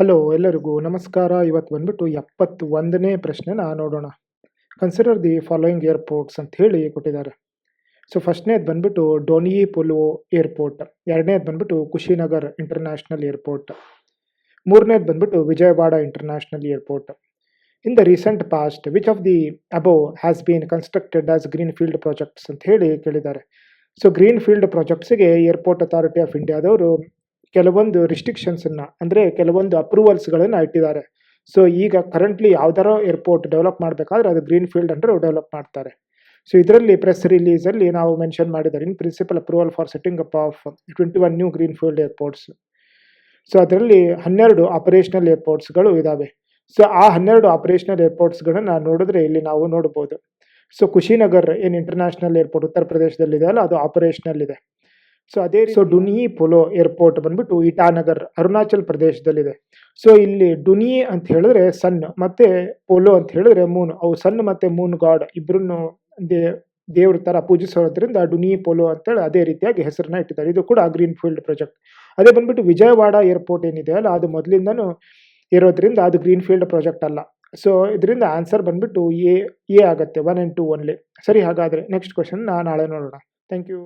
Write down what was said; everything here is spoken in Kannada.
ಹಲೋ ಎಲ್ಲರಿಗೂ ನಮಸ್ಕಾರ. ಇವತ್ತು ಬಂದ್ಬಿಟ್ಟು ಎಪ್ಪತ್ತೊಂದನೇ ಪ್ರಶ್ನೆನ ನೋಡೋಣ. ಕನ್ಸಿಡರ್ ದಿ ಫಾಲೋಯಿಂಗ್ ಏರ್ಪೋರ್ಟ್ಸ್ ಅಂತ ಹೇಳಿ ಕೊಟ್ಟಿದ್ದಾರೆ. ಸೊ ಫಸ್ಟ್ನೇದು ಬಂದ್ಬಿಟ್ಟು ಡೋನಿಯಿ ಪೊಲೋ ಏರ್ಪೋರ್ಟ್ ಎರಡನೇದು ಬಂದ್ಬಿಟ್ಟು ಕುಶಿನಗರ್ ಇಂಟರ್ನ್ಯಾಷನಲ್ ಏರ್ಪೋರ್ಟ್ ಮೂರನೇದು ಬಂದ್ಬಿಟ್ಟು Vijayawada international airport in the recent past which of the above has been constructed as green field projects ಅಂತ ಹೇಳಿ ಕೇಳಿದ್ದಾರೆ. ಸೊ ಗ್ರೀನ್ ಫೀಲ್ಡ್ ಪ್ರಾಜೆಕ್ಟ್ಸ್ಗೆ ಏರ್ಪೋರ್ಟ್ ಅಥಾರಿಟಿ ಆಫ್ ಇಂಡಿಯಾದವರು ಕೆಲವೊಂದು ರಿಸ್ಟ್ರಿಕ್ಷನ್ಸನ್ನು ಅಂದರೆ ಕೆಲವೊಂದು ಅಪ್ರೂವಲ್ಸ್ಗಳನ್ನು ಇಟ್ಟಿದ್ದಾರೆ. ಸೊ ಈಗ ಕರೆಂಟ್ಲಿ ಯಾವ್ದಾರೋ ಏರ್ಪೋರ್ಟ್ ಡೆವಲಪ್ ಮಾಡಬೇಕಾದ್ರೆ ಅದು ಗ್ರೀನ್ ಫೀಲ್ಡ್ ಅಂದರೆ ಡೆವಲಪ್ ಮಾಡ್ತಾರೆ. ಸೊ ಇದರಲ್ಲಿ ಪ್ರೆಸ್ ರಿಲೀಸಲ್ಲಿ ನಾವು ಮೆನ್ಷನ್ ಮಾಡಿದ್ದಾರೆ, in principle approval for setting up of twenty one new green field airports so ಅದರಲ್ಲಿ ಹನ್ನೆರಡು ಆಪರೇಷನಲ್ ಏರ್ಪೋರ್ಟ್ಸ್ಗಳು ಇದ್ದಾವೆ ಸೊ ಆ ಹನ್ನೆರಡು ಆಪರೇಷನಲ್ ಏರ್ಪೋರ್ಟ್ಸ್ಗಳನ್ನು ನೋಡಿದ್ರೆ ಇಲ್ಲಿ ನಾವು ನೋಡ್ಬೋದು. ಸೊ ಕುಶಿನಗರ್ ಏನು ಇಂಟರ್ನ್ಯಾಷನಲ್ ಏರ್ಪೋರ್ಟ್ ಉತ್ತರ ಪ್ರದೇಶದಲ್ಲಿದೆ ಅಲ್ಲ, ಅದು ಆಪರೇಷನಲ್ ಇದೆ. ಸೊ ಅದೇ ಸೊ ಡುನಿ ಪೊಲೋ ಏರ್ಪೋರ್ಟ್ ಬಂದ್ಬಿಟ್ಟು ಇಟಾನಗರ್, ಅರುಣಾಚಲ್ ಪ್ರದೇಶದಲ್ಲಿದೆ. ಸೊ ಇಲ್ಲಿ ಡುನಿ ಅಂತ ಹೇಳಿದ್ರೆ ಸನ್, ಮತ್ತೆ ಪೊಲೋ ಅಂತ ಹೇಳಿದ್ರೆ ಮೂನ್ ಅವು ಸನ್ ಮತ್ತೆ ಮೂನ್ ಗಾಡ್ ಇಬ್ಬರನ್ನು ದೇ, ದೇವ್ರ ತರ ಪೂಜಿಸೋದ್ರಿಂದ ಡುನಿ ಪೋಲೋ ಅಂತೇಳಿ ಅದೇ ರೀತಿಯಾಗಿ ಹೆಸರನ್ನ ಇಟ್ಟಿದ್ದಾರೆ. ಇದು ಕೂಡ ಗ್ರೀನ್ ಫೀಲ್ಡ್ ಪ್ರಾಜೆಕ್ಟ್ ಅದೇ ಬಂದ್ಬಿಟ್ಟು ವಿಜಯವಾಡ ಏರ್ಪೋರ್ಟ್ ಏನಿದೆ ಅಲ್ಲ, ಅದು ಮೊದಲಿಂದನೂ ಇರೋದ್ರಿಂದ ಅದು ಗ್ರೀನ್ ಫೀಲ್ಡ್ ಪ್ರಾಜೆಕ್ಟ್ ಅಲ್ಲ. ಸೊ ಇದರಿಂದ ಆನ್ಸರ್ ಬಂದ್ಬಿಟ್ಟು ಎ ಎ ಆಗುತ್ತೆ ಒನ್ ಆ್ಯಂಡ್ ಟು ಒನ್ಲಿ ಸರಿ, ಹಾಗಾದರೆ ನೆಕ್ಸ್ಟ್ ಕ್ವಶನ್ ನಾಳೆ ನೋಡೋಣ. Thank you